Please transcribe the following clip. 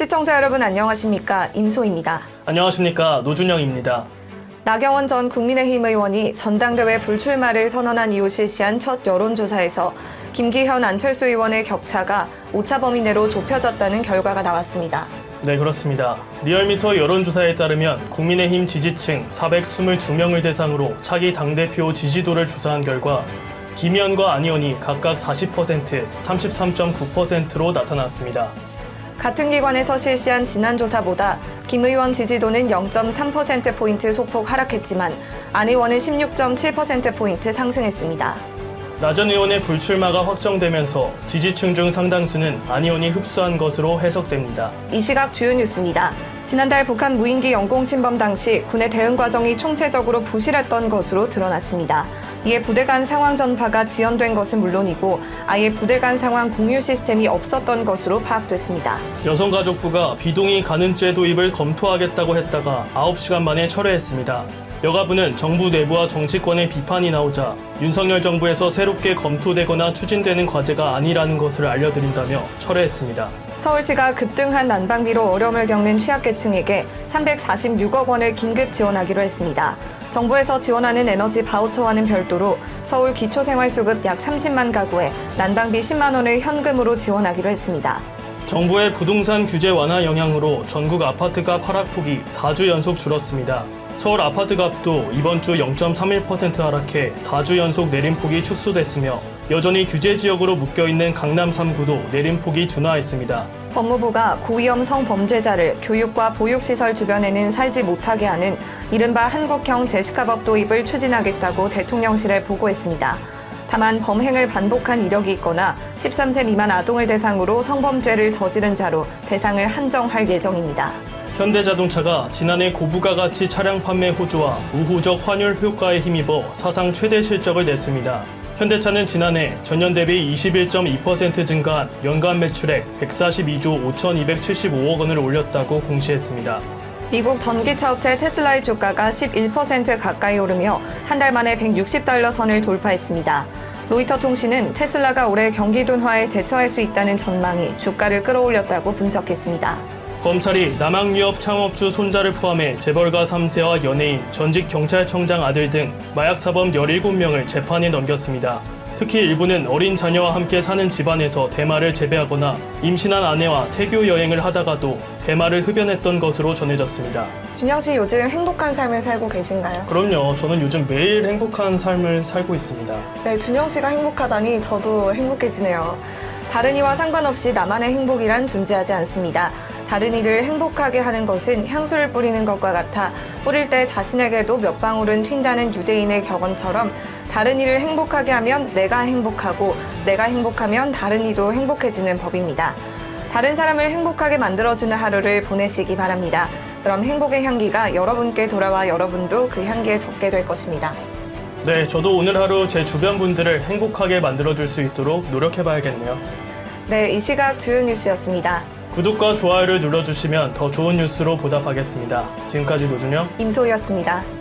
시청자 여러분 안녕하십니까? 임소입니다. 안녕하십니까 노준영입니다. 나경원 전 국민의힘 의원이 전당대회 불출마를 선언한 이후 실시한 첫 여론조사에서 김기현 안철수 의원의 격차가 오차 범위 내로 좁혀졌다는 결과가 나왔습니다. 네 그렇습니다. 리얼미터 여론조사에 따르면 국민의힘 지지층 422명을 대상으로 차기 당대표 지지도를 조사한 결과 김의원과 안의원이 각각 40%, 33.9%로 나타났습니다. 같은 기관에서 실시한 지난 조사보다 김 의원 지지도는 0.3%포인트 소폭 하락했지만 안 의원은 16.7%포인트 상승했습니다. 나 전 의원의 불출마가 확정되면서 지지층 중 상당수는 안 의원이 흡수한 것으로 해석됩니다. 이 시각 주요 뉴스입니다. 지난달 북한 무인기 영공 침범 당시 군의 대응 과정이 총체적으로 부실했던 것으로 드러났습니다. 이에 부대 간 상황 전파가 지연된 것은 물론이고 아예 부대 간 상황 공유 시스템이 없었던 것으로 파악됐습니다. 여성가족부가 비동의 간음죄 도입을 검토하겠다고 했다가 9시간 만에 철회했습니다. 여가부는 정부 내부와 정치권의 비판이 나오자 윤석열 정부에서 새롭게 검토되거나 추진되는 과제가 아니라는 것을 알려드린다며 철회했습니다. 서울시가 급등한 난방비로 어려움을 겪는 취약계층에게 346억 원을 긴급 지원하기로 했습니다. 정부에서 지원하는 에너지 바우처와는 별도로 서울 기초생활수급 약 30만 가구에 난방비 10만 원을 현금으로 지원하기로 했습니다. 정부의 부동산 규제 완화 영향으로 전국 아파트값 하락폭이 4주 연속 줄었습니다. 서울 아파트 값도 이번 주 0.31% 하락해 4주 연속 내림폭이 축소됐으며 여전히 규제 지역으로 묶여 있는 강남 3구도 내림폭이 둔화했습니다. 법무부가 고위험 성범죄자를 교육과 보육시설 주변에는 살지 못하게 하는 이른바 한국형 제시카법 도입을 추진하겠다고 대통령실에 보고했습니다. 다만 범행을 반복한 이력이 있거나 13세 미만 아동을 대상으로 성범죄를 저지른 자로 대상을 한정할 예정입니다. 현대자동차가 지난해 고부가 가치 차량 판매 호조와 우호적 환율 효과에 힘입어 사상 최대 실적을 냈습니다. 현대차는 지난해 전년 대비 21.2% 증가한 연간 매출액 142조 5,275억 원을 올렸다고 공시했습니다. 미국 전기차 업체 테슬라의 주가가 11% 가까이 오르며 한 달 만에 160달러 선을 돌파했습니다. 로이터 통신은 테슬라가 올해 경기 둔화에 대처할 수 있다는 전망이 주가를 끌어올렸다고 분석했습니다. 검찰이 남학유업 창업주 손자를 포함해 재벌가 3세와 연예인, 전직 경찰청장 아들 등 마약 사범 17명을 재판에 넘겼습니다. 특히 일부는 어린 자녀와 함께 사는 집안에서 대마를 재배하거나 임신한 아내와 태교 여행을 하다가도 대마를 흡연했던 것으로 전해졌습니다. 준영 씨 요즘 행복한 삶을 살고 계신가요? 그럼요. 저는 요즘 매일 행복한 삶을 살고 있습니다. 네, 준영 씨가 행복하다니 저도 행복해지네요. 다른 이와 상관없이 나만의 행복이란 존재하지 않습니다. 다른 이를 행복하게 하는 것은 향수를 뿌리는 것과 같아 뿌릴 때 자신에게도 몇 방울은 튄다는 유대인의 격언처럼 다른 이를 행복하게 하면 내가 행복하고 내가 행복하면 다른 이도 행복해지는 법입니다. 다른 사람을 행복하게 만들어주는 하루를 보내시기 바랍니다. 그럼 행복의 향기가 여러분께 돌아와 여러분도 그 향기에 적게 될 것입니다. 네, 저도 오늘 하루 제 주변 분들을 행복하게 만들어줄 수 있도록 노력해봐야겠네요. 네, 이 시각 주요 뉴스였습니다. 구독과 좋아요를 눌러주시면 더 좋은 뉴스로 보답하겠습니다. 지금까지 노준영. 임소희였습니다.